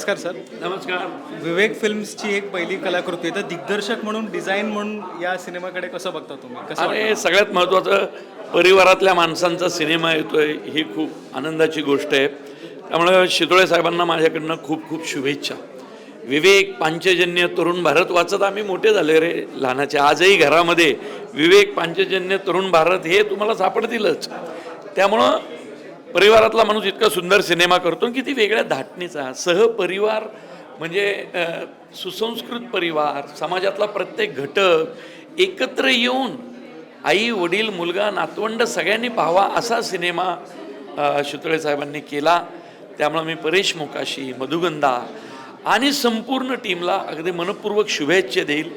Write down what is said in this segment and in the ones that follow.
नमस्कार सर. नमस्कार. विवेक फिल्म्सची एक पहिली कलाकृती आहे. तर दिग्दर्शक म्हणून डिझाईन म्हणून या सिनेमाकडे कसं बघता तुम्ही? कसं अरे सगळ्यात महत्त्वाचं परिवारातल्या माणसांचा सिनेमा येतोय ही खूप आनंदाची गोष्ट आहे. त्यामुळे शितोळे साहेबांना माझ्याकडनं खूप खूप शुभेच्छा. विवेक पांचजन्य तरुण भारत वाचत आम्ही मोठे झाले रे लहानाचे. आजही घरामध्ये विवेक पांचजन्य तरुण भारत हे तुम्हाला सापडतीलच. त्यामुळं परिवारातला माणूस इतका सुंदर सिनेमा करतो की ती वेगळ्या धाटणीचा सहपरिवार म्हणजे सुसंस्कृत परिवार समाजातला प्रत्येक घटक एकत्र येऊन आई वडील मुलगा नातवंड सगळ्यांनी पाहावा असा सिनेमा अ, साहेबांनी केला. त्यामुळं मी परेश मोकाशी मधुगंधा आणि संपूर्ण टीमला अगदी मनपूर्वक शुभेच्छा देईल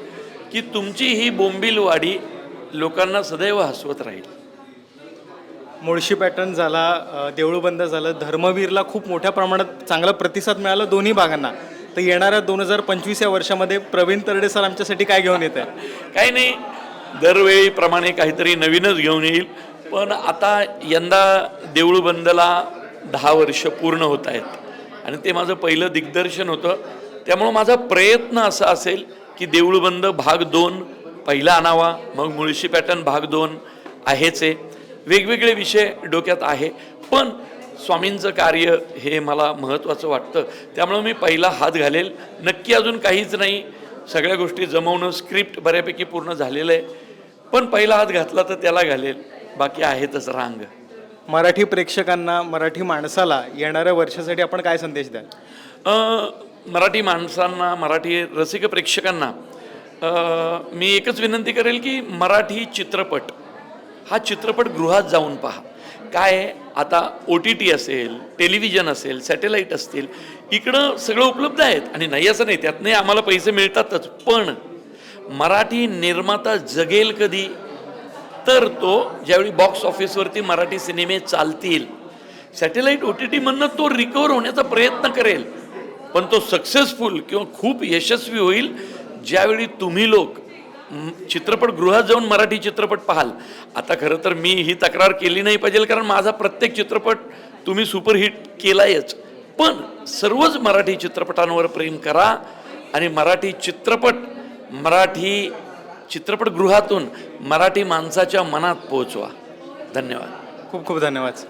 की तुमची ही बोंबिलवाडी लोकांना सदैव हसवत राहील. मुळशी पॅटर्न झाला देऊळबंद झालं धर्मवीरला खूप मोठ्या प्रमाणात चांगला प्रतिसाद मिळाला दोन्ही भागांना. तर येणाऱ्या दोन हजार पंचवीस या वर्षामध्ये प्रवीण तरडे सर आमच्यासाठी काय घेऊन येत आहे काही नाही. दरवेळीप्रमाणे काहीतरी नवीनच घेऊन येईल. पण आता यंदा देऊळबंदला दहा वर्ष पूर्ण होत आहेत. आणि ते माझं पहिलं दिग्दर्शन होतं. त्यामुळं माझा प्रयत्न असा असेल की देऊळबंद भाग दोन पहिला आणावा. मग मुळशी पॅटर्न भाग दोन आहेच आहे. वेगवेगळे विषय डोक्यात आहे. पण स्वामींचं कार्य हे मला महत्त्वाचं वाटतं. त्यामुळं मी पहिला हात घालेल. नक्की अजून काहीच नाही. सगळ्या गोष्टी जमवणं स्क्रिप्ट बऱ्यापैकी पूर्ण झालेलं आहे. पण पहिला हात घातला तर त्याला घालेल. बाकी आहेतच रांग. मराठी प्रेक्षकांना मराठी माणसाला येणाऱ्या वर्षासाठी आपण काय संदेश द्याल? मराठी माणसांना मराठी रसिक प्रेक्षकांना मी एकच विनंती करेल की मराठी चित्रपट हा चित्रपट गृहात जाऊन पहा. काय आता ओ टी टी असेल टेलिव्हिजन असेल सॅटेलाईट असतील इकडं सगळं उपलब्ध आहेत. आणि नाही असं नाही त्यातनं आम्हाला पैसे मिळतातच. पण मराठी निर्माता जगेल कधी? तर तो ज्यावेळी बॉक्स ऑफिसवरती मराठी सिनेमे चालतील. सॅटेलाईट ओ टी टीमधनं तो रिकवर होण्याचा प्रयत्न करेल. पण तो सक्सेसफुल किंवा खूप यशस्वी होईल ज्यावेळी तुम्ही लोक चित्रपटगृहात जाऊन मराठी चित्रपट पाहाल. आता खरं तर मी ही तक्रार केली नाही पाहिजे कारण माझा प्रत्येक चित्रपट तुम्ही सुपरहिट केलायच. पण सर्वच मराठी चित्रपटांवर प्रेम करा आणि मराठी चित्रपट मराठी चित्रपटगृहातून मराठी माणसाच्या मनात पोहोचवा. धन्यवाद. खूप खूप धन्यवाद